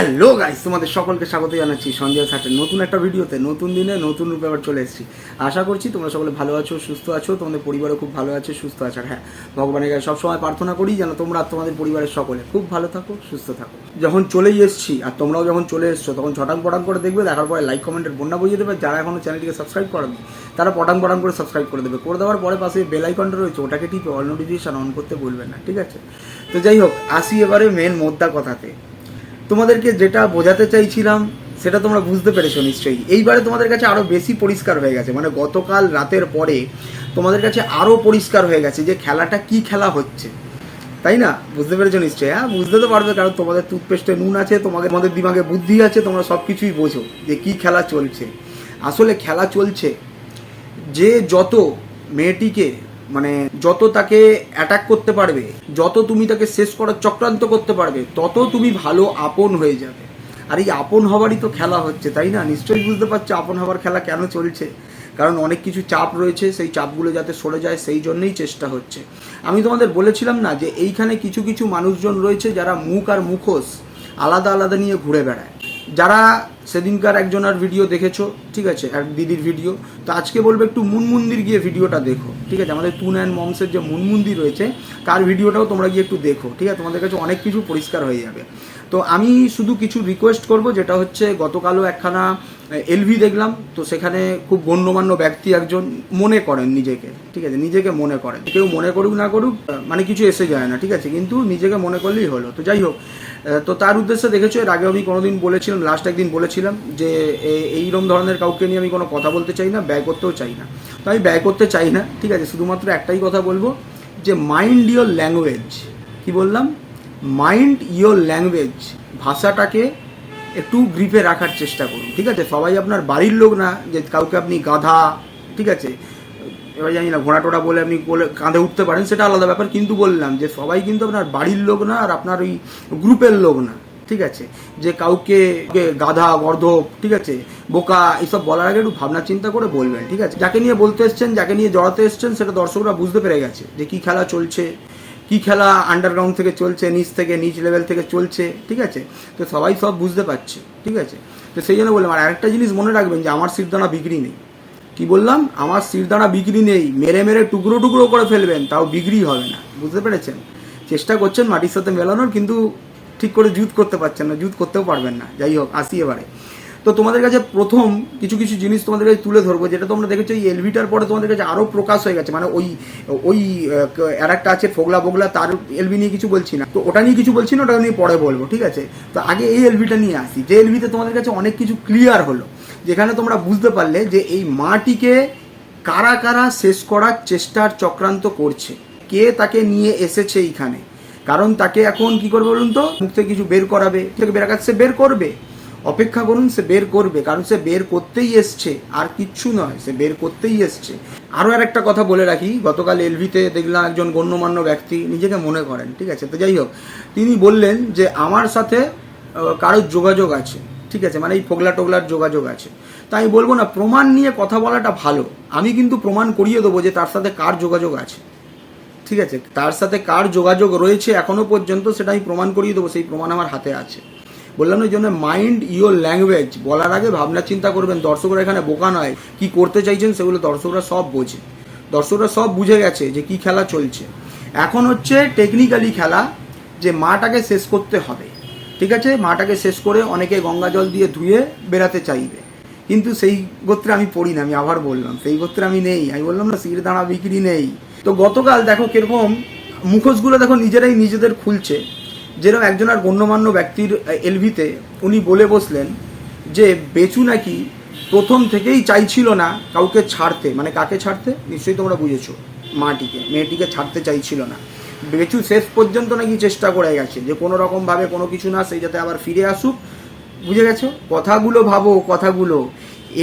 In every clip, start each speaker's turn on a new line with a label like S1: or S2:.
S1: Hello guys, তোমাদের সকলকে স্বাগত জানাচ্ছি সঞ্জয় সাটের নতুন একটা ভিডিওতে, নতুন দিনে, নতুন রূপে আবার চলে এসেছি। আশা করছি তোমরা সকলে ভালো আছো, সুস্থ আছো, তোমাদের পরিবারও খুব ভালো আছে, সুস্থ আছে। হ্যাঁ ভগবানের কাছে সবসময় প্রার্থনা করি যেন তোমরা তোমাদের পরিবারের সকলে খুব ভালো থাকো, সুস্থ থাকো। যখন চলেই এসেছি, আর তোমরাও যখন চলে এসছো, তখন ছটাং পটাং করে দেখবে, দেখার পরে লাইক কমেন্টের বন্যা বুঝিয়ে দেবে। যারা এখনও চ্যানেলটিকে সাবস্ক্রাইব করেনি, তারা পটাং পটাং করে সাবস্ক্রাইব করে দেবে। করে দেওয়ার পরে পাশে বেল আইকনটা রয়েছে, ওটাকে টিপে অল নোটিফিকেশন অন করতে বলবেন না, ঠিক আছে? তো যাই হোক, আসি এবারে মেন মোদ্দা কথাতে। তোমাদেরকে যেটা বোঝাতে চাইছিলাম, সেটা তোমরা বুঝতে পেরেছ নিশ্চয়ই। এইবারে তোমাদের কাছে আরও বেশি পরিষ্কার হয়ে গেছে। মানে গতকাল রাতের পরে তোমাদের কাছে আরও পরিষ্কার হয়ে গেছে যে খেলাটা কি খেলা হচ্ছে। তাই না? বুঝতে পেরেছ নিশ্চয়ই? হ্যাঁ বুঝতে তো পারবে, কারণ তোমাদের টুথপেস্টে নুন আছে, তোমাকে, তোমাদের দিমাগে বুদ্ধি আছে, তোমরা সব কিছুই বোঝো যে কি খেলা চলছে। আসলে খেলা চলছে যে যত মেয়েটিকে মানে যত তাকে অ্যাটাক করতে পারবে, যত তুমি তাকে শেষ করার চক্রান্ত করতে পারবে, তত তুমি ভালো আপন হয়ে যাবে। আর এই আপন হওয়ারই তো খেলা হচ্ছে, তাই না? নিশ্চয়ই বুঝতে পারছ আপন হওয়ার খেলা কেন চলছে। কারণ অনেক কিছু চাপ রয়েছে, সেই চাপগুলো যাতে সরে যায়, সেই জন্যই চেষ্টা হচ্ছে। আমি তোমাদের বলেছিলাম না যে এইখানে কিছু কিছু মানুষজন রয়েছে যারা মুখ আর মুখোশ আলাদা আলাদা নিয়ে ঘুরে বেড়ায়। যারা সেদিনকার একজনের ভিডিও দেখেছ, ঠিক আছে, এক দিদির ভিডিও তো আজকে বলবে একটু মুনমুন্দির গিয়ে ভিডিওটা দেখো, ঠিক আছে? আমাদের তুন অ্যান্ড মমসের যে মুনমুন্দির রয়েছে, তার ভিডিওটাও তোমরা গিয়ে একটু দেখো, ঠিক আছে? তোমাদের কাছে অনেক কিছু পরিষ্কার হয়ে যাবে। তো আমি শুধু কিছু রিকোয়েস্ট করব, যেটা হচ্ছে গতকালও একখানা এলভি দেখলাম, তো সেখানে খুব গণ্যমান্য ব্যক্তি একজন মনে করেন নিজেকে, ঠিক আছে? নিজেকে মনে করেন। কেউ মনে করুক, না করুক মানে কিছু এসে যায় না, ঠিক আছে? কিন্তু নিজেকে মনে করলেই হলো। তো যাই হোক তো তার উদ্দেশ্যে দেখেছ, এর আগে আমি কোনোদিন বলেছিলাম লাস্ট একদিন বলেছিলাম যে এইরকম ধরনের কাউকে নিয়ে আমি কোনো কথা বলতে চাই না, ব্যয় করতেও চাই না। তো আমি ব্যয় করতে চাই না, ঠিক আছে? শুধুমাত্র একটাই কথা বলব যে মাইন্ড ইয়োর ল্যাঙ্গুয়েজ কি বললাম? মাইন্ড ইয়োর ল্যাঙ্গুয়েজ ভাষাটাকে একটু গ্রিপে রাখার চেষ্টা করুন, ঠিক আছে? সবাই আপনার বাড়ির লোক না, যে কাউকে আপনি গাধা, ঠিক আছে? এবার জানি না ঘোড়া টোড়া বলে আপনি বলে কাঁধে উঠতে পারেন, সেটা আলাদা ব্যাপার, কিন্তু বললাম যে সবাই কিন্তু আপনার বাড়ির লোক না, আর আপনার ওই গ্রুপের লোক না, ঠিক আছে? যে কাউকে গাধা, গর্ধব, ঠিক আছে? বোকা, এসব বলার আগে একটু ভাবনা চিন্তা করে বলবেন, ঠিক আছে? যাকে নিয়ে বলতে এসছেন, যাকে নিয়ে জড়াতে এসছেন, সেটা দর্শকরা বুঝতে পেরে গেছে যে কি খেলা চলছে কি খেলা আন্ডারগ্রাউন্ড থেকে চলছে, নিচ থেকে, নিচ লেভেল থেকে চলছে, ঠিক আছে? তো সবাই সব বুঝতে পারছে, ঠিক আছে? তো সেই জন্য বললাম, আর আরেকটা জিনিস মনে রাখবেন যে আমার সিরদানা বিক্রি নেই। কি বললাম? আমার সিরদানা বিক্রি নেই, মেরে মেরে টুকরো টুকরো করে ফেলবেন, তাও বিক্রি হবে না, বুঝতে পেরেছেন? চেষ্টা করছেন মাটির সাথে মেলানোর, কিন্তু ঠিক করে জুত করতে পারছেন না, জুত করতেও পারবেন না। যাই হোক, আসি এবারে। তো তোমাদের কাছে প্রথম কিছু কিছু জিনিস তোমাদের কাছে তুলে ধরবো, যেটা তোমরা দেখেছ এই এলভিটার পরে তোমাদের কাছে আরও প্রকাশ হয়ে গেছে। মানে ওই ওই আর একটা আছে ফোগলা বগলা, তার এলভি নিয়ে কিছু বলছি না। তো ওটা নিয়ে কিছু বলছি না, ওটা নিয়ে পরে বলব, ঠিক আছে? তো আগে এই এলভিটা নিয়ে আসি। যে এলভিতে তোমাদের কাছে অনেক কিছু ক্লিয়ার হলো, যেখানে তোমরা বুঝতে পারলে যে এই মাটিকে কারা কারা শেষ করার চেষ্টার চক্রান্ত করছে, কে তাকে নিয়ে এসেছে এইখানে। কারণ তাকে এখন কি করবে বলুন তো? মুখ থেকে কিছু বের করাবে সে বের করবে। অপেক্ষা করুন, সে বের করবে। কারণ সে বের করতেই এসছে। আর কিচ্ছু নয়, সে বের করতেই এসছে। আরও আর একটা কথা বলে রাখি, গতকাল এলভিতে দেখলাম একজন গণ্যমান্য ব্যক্তি, নিজেকে মনে করেন, ঠিক আছে? তো যাই হোক, তিনি বললেন যে, আমার সাথে কারোর যোগাযোগ আছে। ঠিক আছে? মানে এই ফোগলা টোগলার যোগাযোগ আছে। তাই বলব না, প্রমাণ নিয়ে কথা বলাটা ভালো। আমি কিন্তু প্রমাণ করিয়ে দেবো যে, তার সাথে কার যোগাযোগ আছে। ঠিক আছে? তার সাথে কার যোগাযোগ রয়েছে এখনও পর্যন্ত, সেটা আমি প্রমাণ করিয়ে দেবো। সেই প্রমাণ আমার হাতে আছে। বললাম না, ওই জন্য মাইন্ড ইওর ল্যাঙ্গুয়েজ বলার আগে ভাবনা চিন্তা করবেন। দর্শকরা এখানে বোকা নয় কি করতে চাইছেন সেগুলো দর্শকরা সব বোঝে। দর্শকরা সব বুঝে গেছে যে কি খেলা চলছে। এখন হচ্ছে টেকনিক্যালি খেলা যে মাটাকে শেষ করতে হবে। ঠিক আছে? মাটাকে শেষ করে অনেকে গঙ্গা জল দিয়ে ধুয়ে বেরাতে চাইবে। কিন্তু সেই গোত্রে আমি পড়ি না আমি আবার বললাম সেই গোত্রে আমি নেই। আমি বললাম না সির দানা বিক্রি নেই। তো গতকাল দেখো কীরকম মুখোশগুলো দেখো নিজেরাই নিজেদের খুলছে। যেরকম একজন আর গণ্যমান্য ব্যক্তির এলভিতে উনি বলে বসলেন যে বেচু নাকি প্রথম থেকেই চাইছিল না কাউকে ছাড়তে। মানে কাকে ছাড়তে? নিশ্চয়ই তোমরা বুঝেছ মাটিকে, মেয়েটিকে ছাড়তে চাইছিল না। বেচু শেষ পর্যন্ত নাকি চেষ্টা করে গেছে যে কোনো রকমভাবে কোনো কিছু না সেই যাতে আবার ফিরে আসুক। বুঝে গেছো? কথাগুলো ভাবো, কথাগুলো।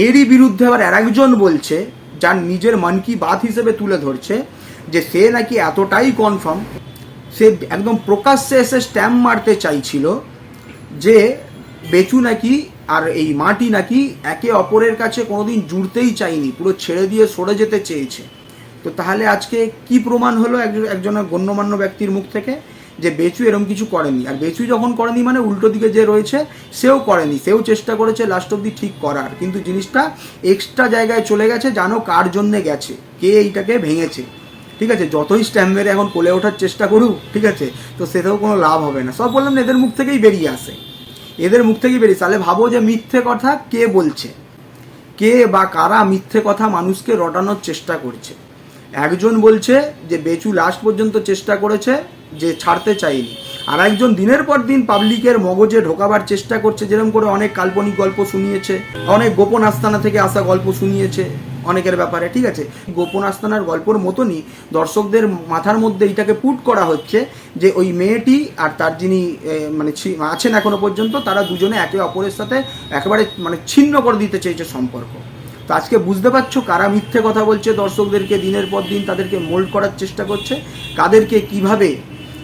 S1: এরই বিরুদ্ধে আবার আরেকজন বলছে, যার নিজের মন কি বাত হিসেবে তুলে ধরছে, যে সে নাকি এতটাই কনফার্ম সে একদম প্রকাশ্যে এসে স্ট্যাম্প মারতে চাইছিল যে বেচু নাকি আর এই মাটি নাকি একে অপরের কাছে কোনোদিন জুড়তেই চাইনি, পুরো ছেড়ে দিয়ে সরে যেতে চেয়েছে। তো তাহলে আজকে কি প্রমাণ হলো একজন একজনের গণ্যমান্য ব্যক্তির মুখ থেকে? যে বেচু এরকম কিছু করেনি। আর বেচু যখন করেনি মানে উল্টো দিকে যে রয়েছে, সেও করেনি, সেও চেষ্টা করেছে লাস্ট অব্দি ঠিক করার। কিন্তু জিনিসটা এক্সট্রা জায়গায় চলে গেছে, জানো কার জন্যে গেছে, কে এইটাকে ভেঙেছে। ঠিক আছে, যতই স্ট্যাম্প মেরে এখন কোলে ওঠার চেষ্টা করুক, ঠিক আছে, তো সেটাও কোনো লাভ হবে না। সব বললাম না, এদের মুখ থেকেই বেরিয়ে আসে। এদের মুখ থেকেই বেরিয়ে, তাহলে ভাবো যে মিথ্যে কথা কে বলছে? কে বা কারা মিথ্যে কথা মানুষকে রটানোর চেষ্টা করছে? একজন বলছে যে বেচু লাস্ট পর্যন্ত চেষ্টা করেছে, যে ছাড়তে চাইনি আর একজন দিনের পর দিন পাবলিকের মগজে ঢোকাবার চেষ্টা করছে, যেরকম করে অনেক কাল্পনিক গল্প শুনিয়েছে, অনেক গোপন আস্তানা থেকে আসা গল্প শুনিয়েছে। অনেকের ব্যাপারে, ঠিক আছে? গোপন আস্তানার গল্পর মতনই দর্শকদের মাথার মধ্যে এটাকে পুট করা হচ্ছে যে ওই মেয়েটি আর তার যিনি মানে আছেন এখনও পর্যন্ত, তারা দুজনে একে অপরের সাথে একেবারে মানে ছিন্ন করে দিতে চেয়েছে সম্পর্ক। তো আজকে বুঝতে পারছ কারা মিথ্যে কথা বলছে, দর্শকদেরকে দিনের পর দিন তাদেরকে মোল্ড করার চেষ্টা করছে, কাদেরকে কীভাবে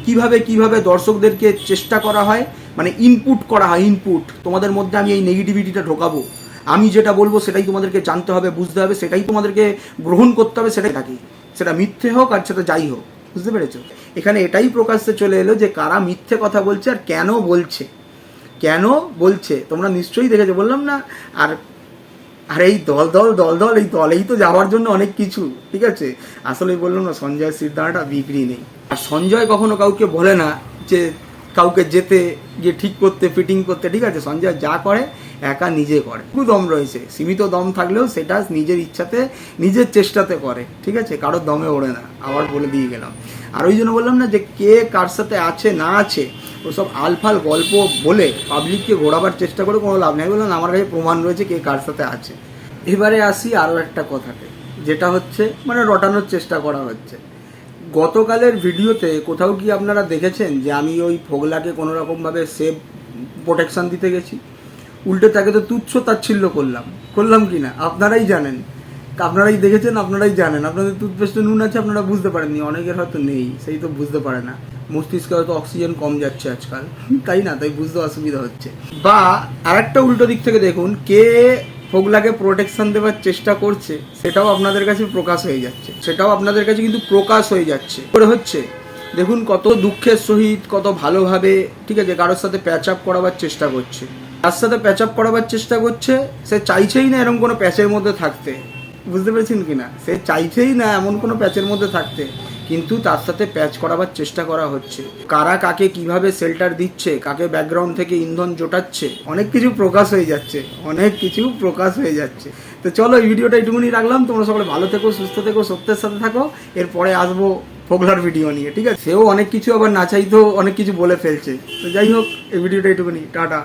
S1: কীভাবে কীভাবে দর্শকদেরকে চেষ্টা করা হয় মানে ইনপুট করা হয় ইনপুট তোমাদের মধ্যে আমি এই নেগেটিভিটিটা ঢোকাবো। আমি যেটা বলব সেটাই তোমাদেরকে জানতে হবে, বুঝতে হবে, সেটাই তোমাদেরকে গ্রহণ করতে হবে, সেটাই থাকি সেটা মিথ্যে হোক আর সেটা যাই হোক, বুঝতে পেরেছ? এখানে এটাই প্রকাশ্যে চলে এলো যে কারা মিথ্যে কথা বলছে আর কেন বলছে। কেন বলছে? তোমরা নিশ্চয়ই দেখেছ, বললাম না? আর আর এই দল দল দল দল, এই দলেই তো যাওয়ার জন্য অনেক কিছু, ঠিক আছে? আসলে বললাম না, সঞ্জয় সিদ্ধারাটা বিক্রি নেই। আর সঞ্জয় কখনো কাউকে বলে না যে কাউকে যেতে গিয়ে ঠিক করতে ফিটিং করতে, ঠিক আছে? সঞ্জয় যা করে, একা নিজে করে। খুব দম রয়েছে। সীমিত দম থাকলেও সেটা নিজের ইচ্ছাতে, নিজের চেষ্টাতে করে, ঠিক আছে? কারোর দমে ওড়ে না। আবার বলে দিয়ে গেলাম। আর ওই জন্য বললাম না যে, কে কার সাথে আছে, না আছে, ওসব আলফাল গল্প বলে পাবলিককে ঘোরাবার চেষ্টা করে কোনো লাভ নেই। বললাম, আমার কাছে প্রমাণ রয়েছে কে কার সাথে আছে। এবারে আসি আরও একটা কথাতে, যেটা হচ্ছে মানে রটানোর চেষ্টা করা হচ্ছে। গতকালের ভিডিওতে কোথাও কি আপনারা দেখেছেন যে আমি ওই ফোগলাকে কোনো রকমভাবে সেভ প্রোটেকশন দিতে গেছি? উল্টে তাকে তো তুচ্ছ তাচ্ছিল্য করলাম। করলাম কি না? আপনারাই জানেন। আপনারাই দেখেছেন, আপনারাই জানেন। আপনাদের টুথপেস্টে নুন আছে, আপনারা বুঝতে পারেননি। অনেকের হয়তো নেই, সেই তো বুঝতে পারে না। মস্তিষ্কে হয়তো অক্সিজেন কম যাচ্ছে আজকাল। তাই না? তাই বুঝতে অসুবিধা হচ্ছে। বা আরেকটা উল্টো দিক থেকে দেখুন, কে ফোগলাকে প্রোটেকশন দেওয়ার চেষ্টা করছে, সেটাও আপনাদের কাছে প্রকাশ হয়ে যাচ্ছে। সেটাও আপনাদের কাছে কিন্তু প্রকাশ হয়ে যাচ্ছে। করে হচ্ছে, দেখুন কত দুঃখের সহিত, কত ভালোভাবে, ঠিক আছে, কারোর সাথে প্যাচ আপ করাবার চেষ্টা করছে। তার সাথে প্যাচ আপ করাবার চেষ্টা করছে, সে চাইছেই না এরকম কোনো প্যাচের মধ্যে থাকতে। বুঝতে পেরেছেন কি না সে চাইছেই না এমন কোনো প্যাচের মধ্যে থাকতে। কিন্তু তার সাথে প্যাচ করাবার চেষ্টা করা হচ্ছে। কারা কাকে কীভাবে শেল্টার দিচ্ছে, কাকে ব্যাকগ্রাউন্ড থেকে ইন্ধন জোটাচ্ছে, অনেক কিছু প্রকাশ হয়ে যাচ্ছে, অনেক কিছু প্রকাশ হয়ে যাচ্ছে। তো চলো এই ভিডিওটা এইটুকুনি রাখলাম, তোমরা সকলে ভালো থেকো, সুস্থ থেকো, সত্যের সাথে থাকো, এরপরে আসব ফোগলার ভিডিও নিয়ে, ঠিক আছে? সেও অনেক কিছু আবার না চাইতেও অনেক কিছু বলে ফেলছে। তো যাই হোক, এই ভিডিওটা এইটুকুনি টাটা।